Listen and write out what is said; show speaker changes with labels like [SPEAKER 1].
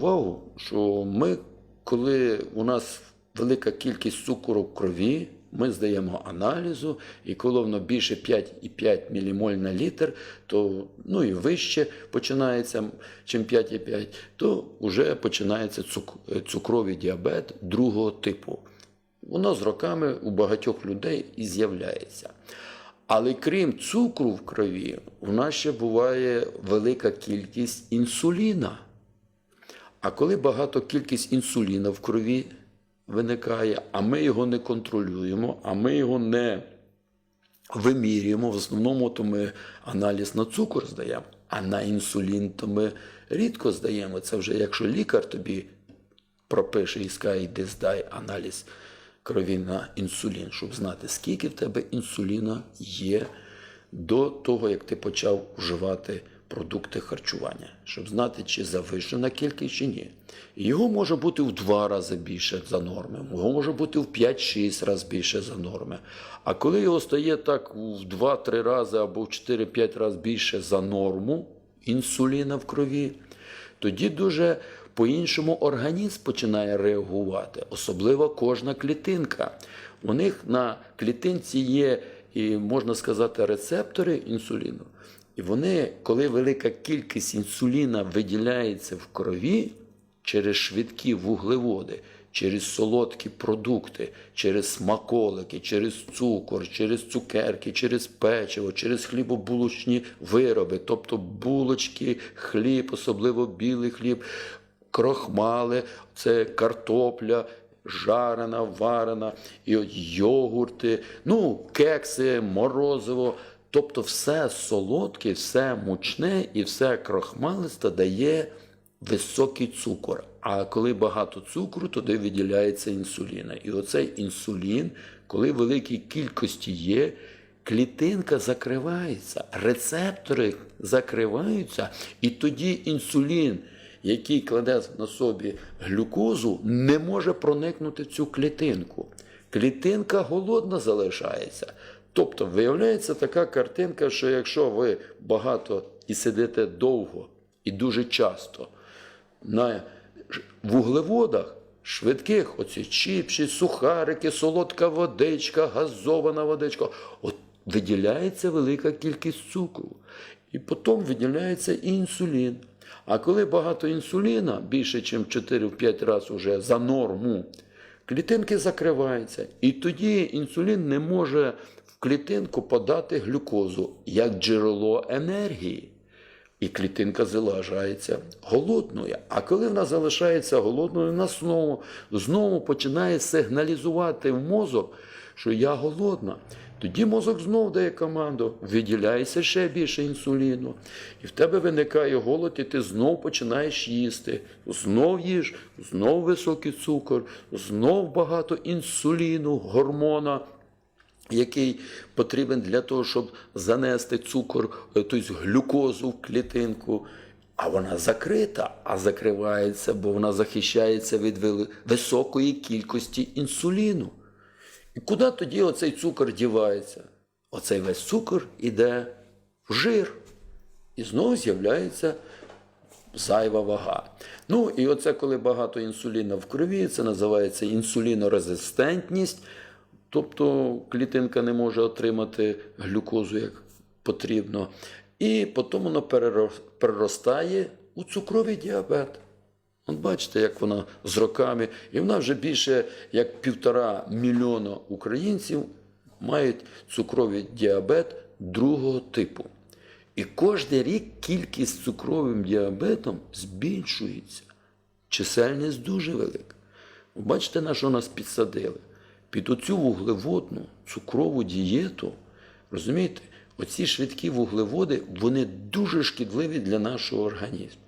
[SPEAKER 1] увагу, що ми, коли у нас велика кількість цукру в крові, ми здаємо аналізу, і коли воно більше 5,5 мілімоль на літр, то ну і вище починається, чим 5,5, то вже починається цук- цукровий діабет другого типу. Воно з роками у багатьох людей і з'являється. Але крім цукру в крові, у нас ще буває велика кількість інсуліна. А коли багато кількість інсуліна в крові виникає, а ми його не контролюємо, а ми його не вимірюємо, в основному то ми аналіз на цукор здаємо, а на інсулін то ми рідко здаємо. Це вже якщо лікар тобі пропише і скаже, йди здай аналіз крові на інсулін, щоб знати, скільки в тебе інсуліна є до того, як ти почав вживати продукти харчування, щоб знати, чи завищена кількість, чи ні. Його може бути в два рази більше за норми, його може бути в 5-6 разів більше за норми. А коли його стає так в 2-3 рази або в 4-5 разів більше за норму інсуліна в крові, тоді дуже по-іншому організм починає реагувати, особливо кожна клітинка. У них на клітинці є, можна сказати, рецептори інсуліну. І вони, коли велика кількість інсуліна виділяється в крові через швидкі вуглеводи, через солодкі продукти, через смаколики, через цукор, через цукерки, через печиво, через хлібобулочні вироби, тобто булочки, хліб, особливо білий хліб, крохмали, це картопля. Жарена, варена, і от йогурти, ну, кекси, морозиво. Тобто все солодке, все мучне і все крохмалисте дає високий цукор. А коли багато цукру, тоді виділяється інсуліна. І оцей інсулін, коли в великій кількості є, клітинка закривається, рецептори закриваються, і тоді інсулін, який кладе на собі глюкозу, не може проникнути в цю клітинку. Клітинка голодна залишається. Тобто виявляється така картинка, що якщо ви багато і сидите довго і дуже часто на вуглеводах, швидких, оці чіпші, сухарики, солодка водичка, газована водичка, от виділяється велика кількість цукру. І потім виділяється інсулін. А коли багато інсуліна, більше, ніж 4-5 разів уже за норму, клітинки закриваються. І тоді інсулін не може клітинку подати глюкозу як джерело енергії. І клітинка залишається голодною. А коли вона залишається голодною, вона знову, знову починає сигналізувати в мозок, що я голодна. Тоді мозок знову дає команду, виділяється ще більше інсуліну. І в тебе виникає голод, і ти знов починаєш їсти. Знов їж, знов високий цукор, знов багато інсуліну, гормона який потрібен для того, щоб занести цукор, тобто глюкозу в клітинку. А вона закрита, а закривається, бо вона захищається від високої кількості інсуліну. І куди тоді оцей цукор дівається? Оцей весь цукор іде в жир. І знову з'являється зайва вага. Ну і оце, коли багато інсуліна в крові, це називається інсулінорезистентність. Тобто клітинка не може отримати глюкозу як потрібно. І потім воно переростає у цукровий діабет. От бачите, як вона з роками, і вона вже більше як півтора мільйона українців мають цукровий діабет другого типу. І кожен рік кількість цукровим діабетом збільшується. Чисельність дуже велика. Бачите, на що нас підсадили? Під оцю вуглеводну цукрову дієту, розумієте, оці швидкі вуглеводи, вони дуже шкідливі для нашого організму.